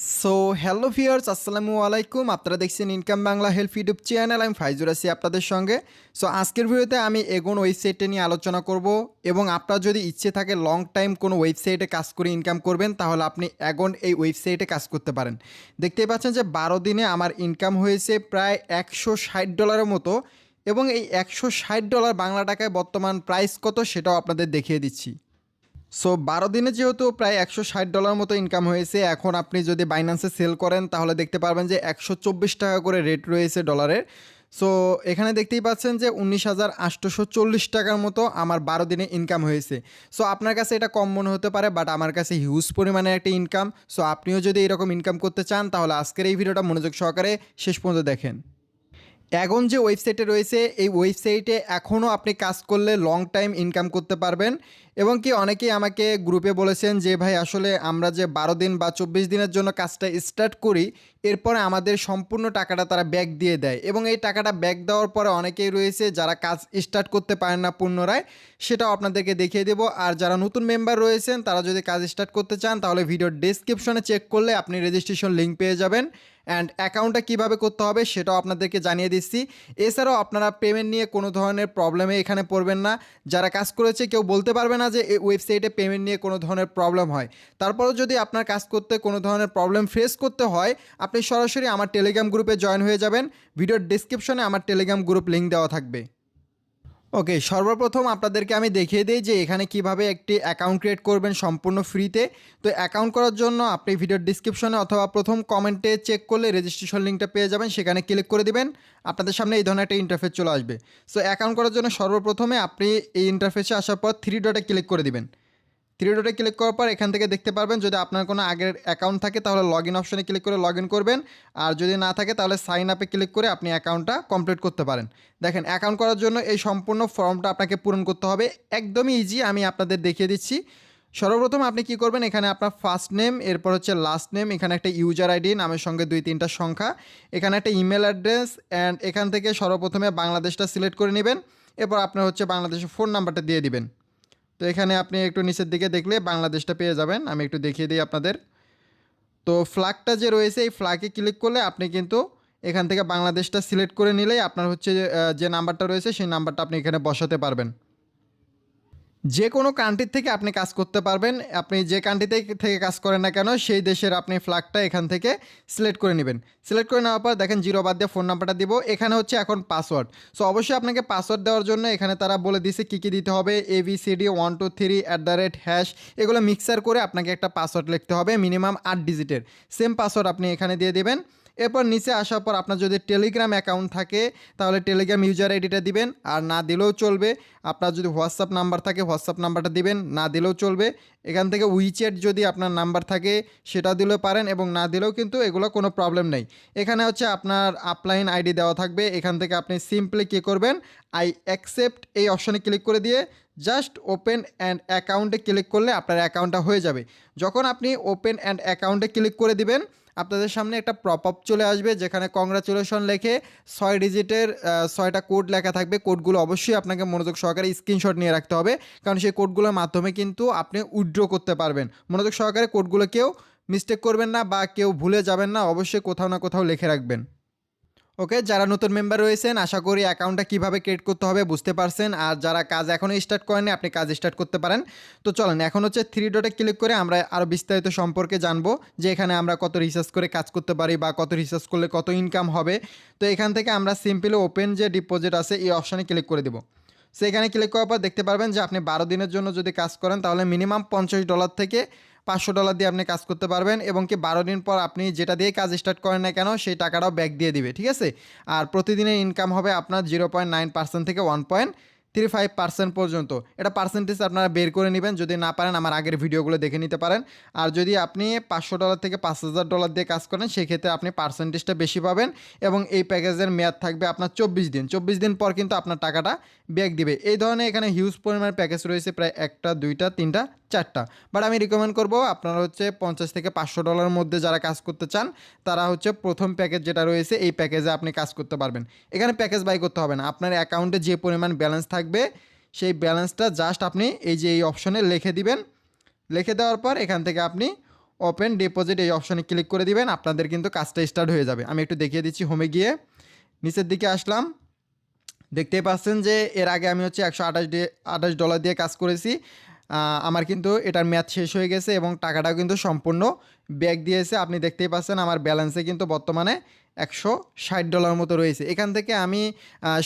So hello viewers আসসালামু আলাইকুম আপনারা দেখছেন income Bangla help YouTube channel আমি ফাইজুর আছি আপনাদের সঙ্গে। সো আজকের ভিডিওতে আমি এগোন ওয়েবসাইটে নিয়ে আলোচনা করব এবং আপনার যদি ইচ্ছে থাকে লং টাইম কোনো ওয়েবসাইটে কাজ করে ইনকাম করবেন, তাহলে আপনি এগোন এই ওয়েবসাইটে কাজ করতে পারেন। দেখতেই পাচ্ছেন যে বারো দিনে আমার ইনকাম হয়েছে প্রায় একশো ষাট ডলারের মতো এবং এই একশো ষাট ডলার বাংলা টাকায় বর্তমান প্রাইস কত সেটাও আপনাদের দেখিয়ে দিচ্ছি। সো বারো দিনে যেহেতু প্রায় একশো ষাট ডলার মতো ইনকাম হয়েছে, এখন আপনি যদি বাইন্যান্সে সেল করেন, তাহলে দেখতে পারবেন যে একশো চব্বিশ টাকা করে রেট রয়েছে ডলারের সো এখানে দেখতেই পাচ্ছেন যে উনিশ হাজার আটশোশো চল্লিশ টাকার মতো আমার বারো দিনে ইনকাম হয়েছে। সো আপনার কাছে এটা কম মনে হতে পারে বাট আমার কাছে হিউজ পরিমাণে একটা ইনকাম সো আপনিও যদি এরকম ইনকাম করতে চান, তাহলে আজকের এই ভিডিওটা মনোযোগ সহকারে শেষ পর্যন্ত দেখেন। এখন যে ওয়েবসাইটে রয়েছে, এই ওয়েবসাইটে এখনও আপনি কাজ করলে লং টাইম ইনকাম করতে পারবেন। এবং কি অনেকেই আমাকে গ্রুপে বলেছেন যে, ভাই, আসলে আমরা যে বারো দিন বা চব্বিশ দিনের জন্য কাজটা স্টার্ট করি, এরপরে আমাদের সম্পূর্ণ টাকাটা তারা ব্যাক দিয়ে দেয়। এবং এই টাকাটা ব্যাক দেওয়ার পরে অনেকেই রয়েছে যারা কাজ স্টার্ট করতে পারেন না পুনরায়, সেটাও আপনাদেরকে দেখিয়ে দেবো। আর যারা নতুন মেম্বার রয়েছেন, তারা যদি কাজ স্টার্ট করতে চান, তাহলে ভিডিওর ডেসক্রিপশনে চেক করলে আপনি রেজিস্ট্রেশন লিঙ্ক পেয়ে যাবেন। অ্যান্ড অ্যাকাউন্টটা কীভাবে করতে হবে সেটাও আপনাদেরকে জানিয়ে দিচ্ছি। এছাড়াও আপনারা পেমেন্ট নিয়ে কোনো ধরনের প্রবলেমে এখানে পড়বেন না। যারা কাজ করেছে কেউ বলতে পারবে না যে এই ওয়েবসাইটে পেমেন্ট নিয়ে কোনো ধরনের প্রবলেম হয়। তারপরও যদি আপনার কাজ করতে কোনো ধরনের প্রবলেম ফেস করতে হয়, আপনি সরাসরি আমার টেলিগ্রাম গ্রুপে জয়েন হয়ে যাবেন। ভিডিওর ডিসক্রিপশনে আমার টেলিগ্রাম গ্রুপ লিঙ্ক দেওয়া থাকবে। ওকে, সর্বপ্রথম আপনাদেরকে আমি দেখিয়ে দিই যে এখানে কীভাবে একটি অ্যাকাউন্ট ক্রিয়েট করবেন সম্পূর্ণ ফ্রিতে তো অ্যাকাউন্ট করার জন্য আপনি ভিডিওর ডিসক্রিপশনে অথবা প্রথম কমেন্টে চেক করলে রেজিস্ট্রেশন লিঙ্কটা পেয়ে যাবেন, সেখানে ক্লিক করে দিবেন। আপনাদের সামনে এই ধরনের একটা ইন্টারফেস চলে আসবে। সো অ্যাকাউন্ট করার জন্য সর্বপ্রথমে আপনি এই ইন্টারফেসে আসার পর থ্রি ডটে ক্লিক করে দিবেন। থ্রি ডটে ক্লিক করার পর এখান থেকে দেখতে পারবেন যদি আপনার কোনো আগের অ্যাকাউন্ট থাকে, তাহলে লগ ইন অপশনে ক্লিক করে লগ করবেন। আর যদি না থাকে, তাহলে সাইন আপে ক্লিক করে আপনি অ্যাকাউন্টটা কমপ্লিট করতে পারেন। দেখেন অ্যাকাউন্ট করার জন্য এই সম্পূর্ণ ফর্মটা আপনাকে পূরণ করতে হবে। একদমই ইজি আমি আপনাদের দেখিয়ে দিচ্ছি। সর্বপ্রথম আপনি কি করবেন, এখানে আপনার ফার্স্ট নেম এরপর হচ্ছে লাস্ট নেম এখানে একটা ইউজার আইডি নামের সঙ্গে দুই তিনটা সংখ্যা, এখানে একটা ইমেল অ্যাড্রেস অ্যান্ড এখান থেকে সর্বপ্রথমে বাংলাদেশটা সিলেক্ট করে নেবেন। এরপর আপনার হচ্ছে বাংলাদেশের ফোন নাম্বারটা দিয়ে দিবেন। তো এখানে আপনি একটু নিচের দিকে দেখলে বাংলাদেশটা পেয়ে যাবেন। আমি একটু দেখিয়ে দিই আপনাদের। তো ফ্ল্যাগটা যে রয়েছে এই ফ্ল্যাগে ক্লিক করলে আপনি কিন্তু এখান থেকে বাংলাদেশটা সিলেক্ট করে নিলেই আপনার হচ্ছে যে, নাম্বারটা রয়েছে সেই নাম্বারটা আপনি এখানে বসাতে পারবেন। যে কোনো কান্ট্রির থেকে আপনি কাজ করতে পারবেন, আপনি যে কান্ট্রিতে থেকে কাজ করেন না কেন, সেই দেশের আপনি ফ্ল্যাগটা এখান থেকে সিলেক্ট করে নেবেন। সিলেক্ট করে নেওয়ার পর দেখেন জিরো বাদ দিয়ে ফোন নাম্বারটা দিব, এখানে হচ্ছে এখন পাসওয়ার্ড সো অবশ্যই আপনাকে পাসওয়ার্ড দেওয়ার জন্য এখানে তারা বলে দিছে কী কী দিতে হবে A B C D one two three at the rate hash এগুলো মিক্সার করে আপনাকে একটা পাসওয়ার্ড লিখতে হবে মিনিমাম আট ডিজিটের সেম পাসওয়ার্ড আপনি এখানে দিয়ে দেবেন। এরপর নিচে আসার পর আপনার যদি টেলিগ্রাম অ্যাকাউন্ট থাকে, তাহলে টেলিগ্রাম ইউজার আইডিটা দিবেন, আর না দিলেও চলবে। আপনার যদি হোয়াটসঅ্যাপ নাম্বার থাকে হোয়াটসঅ্যাপ নাম্বারটা দিবেন, না দিলেও চলবে। এখান থেকে উইচ্যাট যদি আপনার নাম্বার থাকে, সেটা দিলেও পারেন এবং না দিলেও কিন্তু এগুলো কোনো প্রবলেম নেই। এখানে হচ্ছে আপনার আপলাইন আইডি দেওয়া থাকবে। এখান থেকে আপনি সিম্পলি কী করবেন আই অ্যাকসেপ্ট এই অপশনে ক্লিক করে দিয়ে জাস্ট ওপেন অ্যান্ড অ্যাকাউন্টে ক্লিক করলে আপনার অ্যাকাউন্টটা হয়ে যাবে। যখন আপনি ওপেন অ্যান্ড অ্যাকাউন্টে ক্লিক করে দিবেন আপনাদের সামনে একটা প্রপ আপ চলে আসবে যেখানে কংগ্রাচুলেশন লেখে ছয় ডিজিটের ছয়টা কোড লেখা থাকবে। কোডগুলো অবশ্যই আপনাকে মনোযোগ সহকারে স্ক্রিনশট নিয়ে রাখতে হবে। কারণ সেই কোডগুলোর মাধ্যমে কিন্তু আপনি উইড্র করতে পারবেন। মনোযোগ সহকারে কোডগুলো কেউ মিস্টেক করবেন না বা কেউ ভুলে যাবেন না। অবশ্যই কোথাও না কোথাও লিখে রাখবেন। ওকে, যারা নতুন মেম্বার রয়েছেন, আশা করি অ্যাকাউন্টটা কীভাবে ক্রিয়েট করতে হবে বুঝতে পারছেন। আর যারা কাজ এখনও স্টার্ট করেনি আপনি কাজ স্টার্ট করতে পারেন। তো চলেন, এখন হচ্ছে থ্রি ডটে ক্লিক করে আমরা আরও বিস্তারিত সম্পর্কে জানব যে এখানে আমরা কত রিসার্চ করে কাজ করতে পারি বা কত রিসার্চ করলে কত ইনকাম হবে। তো এখান থেকে আমরা সিম্পলি ওপেন যে ডিপোজিট আছে, এই অপশানে ক্লিক করে দেবো। সো এখানে ক্লিক করার পর দেখতে পারবেন যে আপনি বারো দিনের জন্য যদি কাজ করেন, তাহলে মিনিমাম পঞ্চাশ ডলার থেকে পাঁচশো ডলার দিয়ে আপনি কাজ করতে পারবেন এবং কি বারো দিন পর আপনি যেটা দিয়ে কাজ স্টার্ট করেন না কেন, সেই টাকাটাও ব্যাক দিয়ে দিবে, ঠিক আছে? আর প্রতিদিনের ইনকাম হবে আপনার জিরো পয়েন্ট নাইন পার্সেন্ট থেকে one point three five percent পর্যন্ত। এটা পার্সেন্টেজ আপনারা বের করে নেবেন। যদি না পারেন, আমার আগের ভিডিওগুলো দেখে নিতে পারেন। আর যদি আপনি পাঁচশো ডলার থেকে পাঁচ হাজার ডলার দিয়ে কাজ করেন, সেক্ষেত্রে আপনি পার্সেন্টেজটা বেশি পাবেন এবং এই প্যাকেজের মেয়াদ থাকবে আপনার চব্বিশ দিন। চব্বিশ দিন পর কিন্তু আপনার টাকাটা ব্যাক দিবে। এই ধরনের এখানে হিউজ পরিমাণের প্যাকেজ রয়েছে, প্রায় একটা, দুইটা, তিনটা, চারটা। বাট আমি রিকমেন্ড করব, আপনারা হচ্ছে পঞ্চাশ থেকে পাঁচশো ডলারের মধ্যে যারা কাজ করতে চান, তারা হচ্ছে প্রথম প্যাকেজ যেটা রয়েছে, এই প্যাকেজে আপনি কাজ করতে পারবেন। এখানে প্যাকেজ বাই করতে হবে না। আপনার অ্যাকাউন্টে যে পরিমাণ ব্যালেন্স থাকবে, সেই ব্যালেন্সটা জাস্ট আপনি এই যে এই অপশনে লিখে দিবেন। লিখে দেওয়ার পর এখান থেকে আপনি ওপেন ডিপোজিট এই অপশনে ক্লিক করে দিবেন, আপনাদের কিন্তু কাজটা স্টার্ট হয়ে যাবে। আমি একটু দেখিয়ে দিচ্ছি হোমে গিয়ে। নিচের দিকে আসলাম। দেখতেই পাচ্ছেন যে এর আগে আমি হচ্ছে একশো আঠাশ আঠাশ ডলার দিয়ে কাজ করেছি। আমার কিন্তু এটার ম্যাথ শেষ হয়ে গেছে এবং টাকাটাও কিন্তু সম্পূর্ণ ব্যাক দিয়েছে। আপনি দেখতেই পাচ্ছেন আমার ব্যালেন্সে কিন্তু বর্তমানে একশো ষাট ডলার মতো রয়েছে। এখান থেকে আমি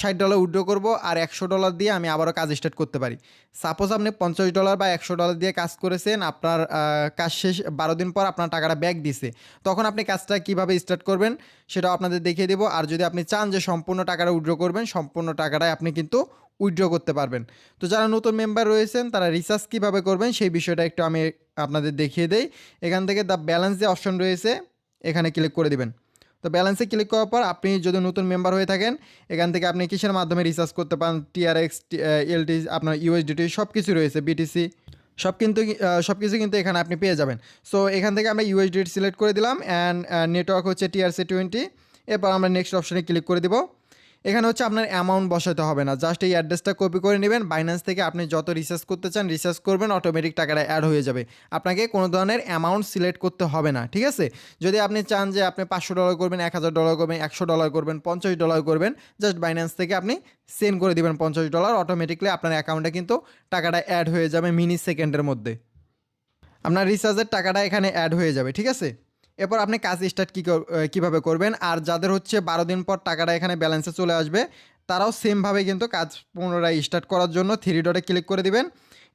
ষাট ডলার উইড্রো করব আর একশো ডলার দিয়ে আমি আবারও কাজ স্টার্ট করতে পারি। সাপোজ আপনি পঞ্চাশ ডলার বা একশো ডলার দিয়ে কাজ করেছেন, আপনার কাজ শেষ বারো দিন পর আপনার টাকাটা ব্যাক দিছে। তখন আপনি কাজটা কীভাবে স্টার্ট করবেন সেটাও আপনাদের দেখিয়ে দেবো। আর যদি আপনি চান যে সম্পূর্ণ টাকাটা উইড্রো করবেন, সম্পূর্ণ টাকাটাই আপনি কিন্তু উইড্রো করতে পারবেন। তো যারা নতুন মেম্বার রয়েছেন, তারা রিসার্চ কীভাবে করবেন সেই বিষয়টা একটু আমি আপনাদের দেখিয়ে দেই। এখান থেকে দ্য ব্যালেন্স যে অপশন রয়েছে, এখানে ক্লিক করে দিবেন। তো ব্যালেন্সে ক্লিক করার পর আপনি যদি নতুন মেম্বার হয়ে থাকেন, এখান থেকে আপনি কিসের মাধ্যমে রিচার্জ করতে পারেন? টিআরএক্স এলটি আপনার ইউএসডিটি সব কিছু রয়েছে বিটিসি সব কিন্তু সব কিছু কিন্তু এখানে আপনি পেয়ে যাবেন। সো এখান থেকে আমরা ইউএসডিটি সিলেক্ট করে দিলাম অ্যান্ড নেটওয়ার্ক হচ্ছে টিআরসি টোয়েন্টি এরপর আমরা নেক্সট অপশানে ক্লিক করে দিব। এখানে হচ্ছে আপনার অ্যামাউন্ট বসাতে হবে না। জাস্ট এই অ্যাড্রেসটা কপি করে নেবেন। বাইন্যান্স থেকে আপনি যত রিসার্চ করতে চান রিসার্চ করবেন অটোমেটিক টাকাটা অ্যাড হয়ে যাবে। আপনাকে কোনো ধরনের অ্যামাউন্ট সিলেক্ট করতে হবে না, ঠিক আছে? যদি আপনি চান যে আপনি পাঁচশো ডলার করবেন, এক হাজার ডলার করবেন, একশো ডলার করবেন, পঞ্চাশ ডলার করবেন জাস্ট বাইন্যান্স থেকে আপনি সেন্ড করে দিবেন পঞ্চাশ ডলার অটোমেটিকলি আপনার অ্যাকাউন্টে কিন্তু টাকাটা অ্যাড হয়ে যাবে মিনি সেকেন্ডের মধ্যে। আপনার রিচার্জের টাকাটা এখানে অ্যাড হয়ে যাবে, ঠিক আছে? এরপর আপনি কাজ স্টার্ট কী কীভাবে করবেন? আর যাদের হচ্ছে বারো দিন পর টাকাটা এখানে ব্যালেন্সে চলে আসবে, তারাও সেমভাবে কিন্তু কাজ পুনরায় স্টার্ট করার জন্য থ্রি ডটে ক্লিক করে দিবেন।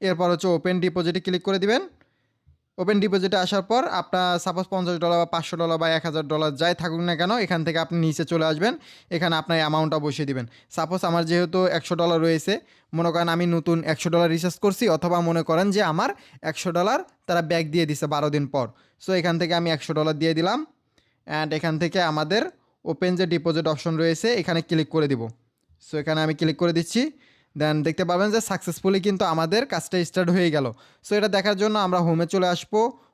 এরপর হচ্ছে ওপেন ডিপোজিটে ক্লিক করে দিবেন। ওপেন ডিপোজিটে আসার পর আপনার সাপোজ পঞ্চাশ ডলার বা পাঁচশো ডলার বা এক হাজার ডলার যাই থাকুক না কেন, এখান থেকে আপনি নিচে চলে আসবেন, এখানে আপনার অ্যামাউন্টটা বসিয়ে দিবেন। সাপোজ আমার যেহেতু একশো ডলার রয়েছে, মনে করেন আমি নতুন একশো ডলার রিচার্জ করছি, অথবা মনে করেন যে আমার একশো ডলার তারা ব্যাক দিয়ে দিছে বারো দিন পর। সো এখান থেকে আমি একশো ডলার দিয়ে দিলাম অ্যান্ড এখান থেকে আমাদের ওপেন যে ডিপোজিট অপশন রয়েছে, এখানে ক্লিক করে দিব। সো এখানে আমি ক্লিক করে দিচ্ছি দেন দেখতে পাবেন যে সাকসেসফুলি কিন্তু আমাদের কাজটা স্টার্ট হয়ে গেল। সো এটা দেখার জন্য আমরা হোমে চলে আসব।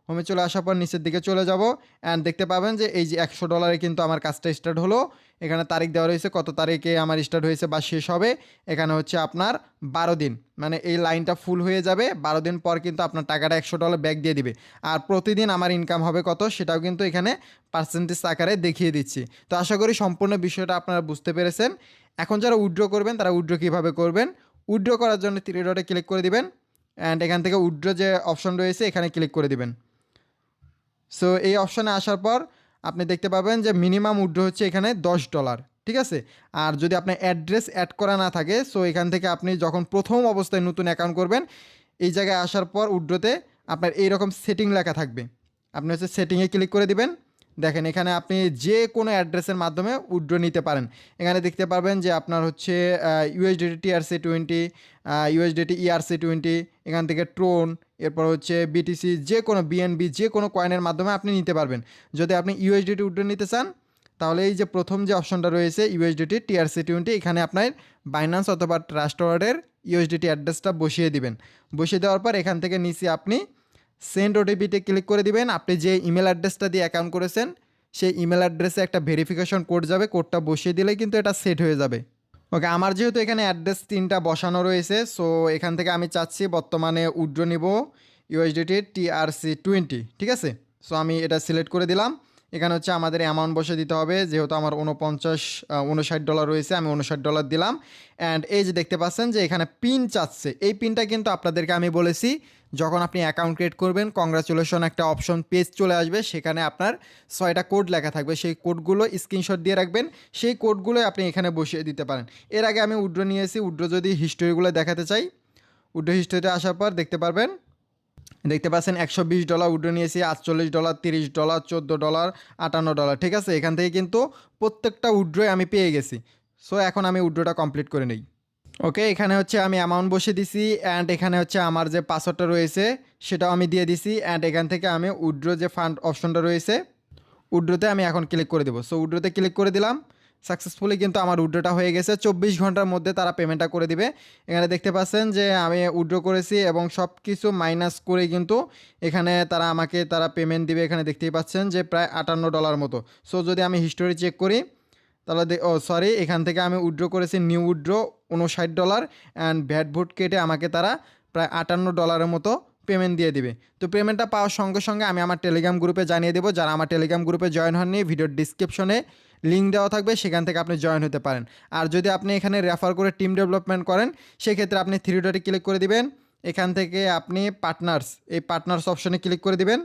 হোমে চলে আসার পর নিচের দিকে চলে যাব। অ্যান্ড দেখতে পাবেন যে এই যে একশো ডলারে কিন্তু আমার কাজটা স্টার্ট হলো। এখানে তারিখ দেওয়া রয়েছে, কত তারিখে আমার স্টার্ট হয়েছে বা শেষ হবে। এখানে হচ্ছে আপনার বারো দিন। মানে এই লাইনটা ফুল হয়ে যাবে। বারো দিন পর কিন্তু আপনার টাকাটা একশো ডলার ব্যাক দিয়ে দিবে। আর প্রতিদিন আমার ইনকাম হবে কত সেটাও কিন্তু এখানে পার্সেন্টেজ আকারে দেখিয়ে দিচ্ছি। তো আশা করি সম্পূর্ণ বিষয়টা আপনারা বুঝতে পেরেছেন। এখন যারা উইড্রো করবেন, তারা উইড্রো কীভাবে করবেন? উইড্রো করার জন্য থ্রি ডটে ক্লিক করে দিবেন অ্যান্ড এখান থেকে উইড্রো যে অপশন রয়েছে, এখানে ক্লিক করে দিবেন। সো এই অপশানে আসার পর আপনি দেখতে পাবেন যে মিনিমাম উইড্রো হচ্ছে এখানে দশ ডলার ঠিক আছে? আর যদি আপনার অ্যাড্রেস অ্যাড করা না থাকে সো এখান থেকে আপনি যখন প্রথম অবস্থায় নতুন অ্যাকাউন্ট করবেন, এই জায়গায় আসার পর উইড্রোতে আপনার এইরকম সেটিং লেখা থাকবে। আপনি হচ্ছে সেটিংয়ে ক্লিক করে দিবেন। দেখেন, এখানে আপনি যে কোনো অ্যাড্রেসের মাধ্যমে উইড্রো নিতে পারেন। এখানে দেখতে পারবেন যে আপনার হচ্ছে USDT TRC twenty USDT ERC twenty এখান থেকে ট্রোন এরপর হচ্ছে বিটিসি যে কোনো বিএনবি যে কোনো কয়েনের মাধ্যমে আপনি নিতে পারবেন। যদি আপনি ইউএসডিটি উইড্রো নিতে চান, তাহলে এই যে প্রথম যে অপশনটা রয়েছে ইউএসডিটি টিআরসি টোয়েন্টি এখানে আপনার বাইন্যান্স অথবা ট্রাস্ট ওয়ার্ডের ইউএসডিটি অ্যাড্রেসটা বসিয়ে দিবেন। বসিয়ে দেওয়ার পর এখান থেকে নিচে আপনি সেন্ড ওটিপিতে ক্লিক করে দিবেন। আপনি যে ইমেল অ্যাড্রেসটা দিয়ে অ্যাকাউন্ট করেছেন, সেই ইমেল অ্যাড্রেসে একটা ভেরিফিকেশন কোড যাবে কোডটা বসিয়ে দিলে কিন্তু এটা সেট হয়ে যাবে। ওকে আমার যেহেতু এখানে অ্যাড্রেস তিনটা বসানো রয়েছে সো এখান থেকে আমি চাচ্ছি বর্তমানে উইড্রো নিব ইউএসডিটি টিআরসি টোয়েন্টি ঠিক আছে? সো আমি এটা সিলেক্ট করে দিলাম। এখানে হচ্ছে আমাদের অ্যামাউন্ট বসে দিতে হবে, যেহেতু আমার উনপঞ্চাশ উনষাট ডলার রয়েছে, আমি উনষাট ডলার দিলাম। অ্যান্ড এই যে দেখতে পাচ্ছেন যে এখানে পিন চাচ্ছে, এই পিনটা কিন্তু আপনাদেরকে আমি বলেছি যখন আপনি অ্যাকাউন্ট ক্রিয়েট করবেন কংগ্রাচুলেশন একটা অপশন পেজ চলে আসবে, সেখানে আপনার ছয়টা কোড লেখা থাকবে। সেই কোডগুলো স্ক্রিনশট দিয়ে রাখবেন, সেই কোডগুলো আপনি এখানে বসিয়ে দিতে পারেন। এর আগে আমি উড্রো নিয়েছি উড্রো যদি হিস্টোরিগুলো দেখাতে চাই, উড্রো হিস্টোরিতে আসার পর দেখতে পারবেন, দেখতে পাচ্ছেন একশো বিশ ডলার উড্রো নিয়েছি আটচল্লিশ ডলার তিরিশ ডলার চোদ্দ ডলার আটান্ন ডলার ঠিক আছে? এখান থেকে কিন্তু প্রত্যেকটা উড্রোয় আমি পেয়ে গেছি। সো এখন আমি উড্রোটা কমপ্লিট করে নিই। ওকে, এখানে হচ্ছে আমি অ্যামাউন্ট বসে দিছি অ্যান্ড এখানে হচ্ছে আমার যে পাসওয়ার্ডটা রয়েছে, সেটাও আমি দিয়ে দিছি অ্যান্ড এখান থেকে আমি উড্রো যে ফান্ড অপশনটা রয়েছে উড্রোতে আমি এখন ক্লিক করে দেবো। সো উড্রোতে ক্লিক করে দিলাম সাকসেসফুলি কিন্তু আমার উড্রোটা হয়ে গেছে, চব্বিশ ঘণ্টার মধ্যে তারা পেমেন্টটা করে দিবে। এখানে দেখতে পাচ্ছেন যে আমি উড্রো করেছি এবং সব কিছু মাইনাস করে কিন্তু এখানে তারা আমাকে, তারা পেমেন্ট দিবে। এখানে দেখতেই পাচ্ছেন যে প্রায় আটান্ন ডলার মতো। সো যদি আমি হিস্টোরি চেক করি তাহলে ও সরি এখান থেকে আমি উড্রো করেছি নিউ উড্রো উনষাট ডলার অ্যান্ড ভ্যাট ভোট কেটে আমাকে তারা প্রায় আটান্ন ডলারের মতো পেমেন্ট দিয়ে দিবে। তো পেমেন্টটা পাওয়ার সঙ্গে সঙ্গে আমি আমার টেলিগ্রাম গ্রুপে জানিয়ে দেবো, যারা আমার টেলিগ্রাম গ্রুপে জয়েন হননি ভিডিওর ডিসক্রিপশনে লিঙ্ক দেওয়া থাকবে, সেখান থেকে আপনি জয়েন হতে পারেন। আর যদি আপনি এখানে রেফার করে টিম ডেভেলপমেন্ট করেন, সেক্ষেত্রে আপনি থ্রি ডটে ক্লিক করে দিবেন, এখান থেকে আপনি পার্টনার্স এই পার্টনার্স অপশনে ক্লিক করে দিবেন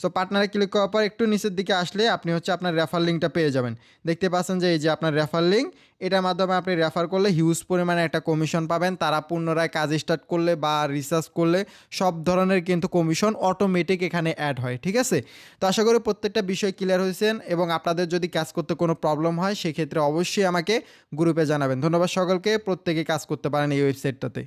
সো পার্টনারে ক্লিক করার পর একটু নিচের দিকে আসলে আপনি হচ্ছে আপনার রেফার লিঙ্কটা পেয়ে যাবেন। দেখতে পাচ্ছেন যে এই যে আপনার রেফার লিঙ্ক এটার মাধ্যমে আপনি রেফার করলে হিউজ পরিমাণে একটা কমিশন পাবেন। তারা পুনরায় কাজ স্টার্ট করলে বা রিসার্চ করলে সব ধরনের কিন্তু কমিশন অটোমেটিক এখানে অ্যাড হয়, ঠিক আছে? তো আশা করি প্রত্যেকটা বিষয় ক্লিয়ার হয়েছেন এবং আপনাদের যদি কাজ করতে কোনো প্রবলেম হয়, সেক্ষেত্রে অবশ্যই আমাকে গ্রুপে জানাবেন। ধন্যবাদ সকলকে। প্রত্যেকে কাজ করতে পারেন এই ওয়েবসাইটটাতে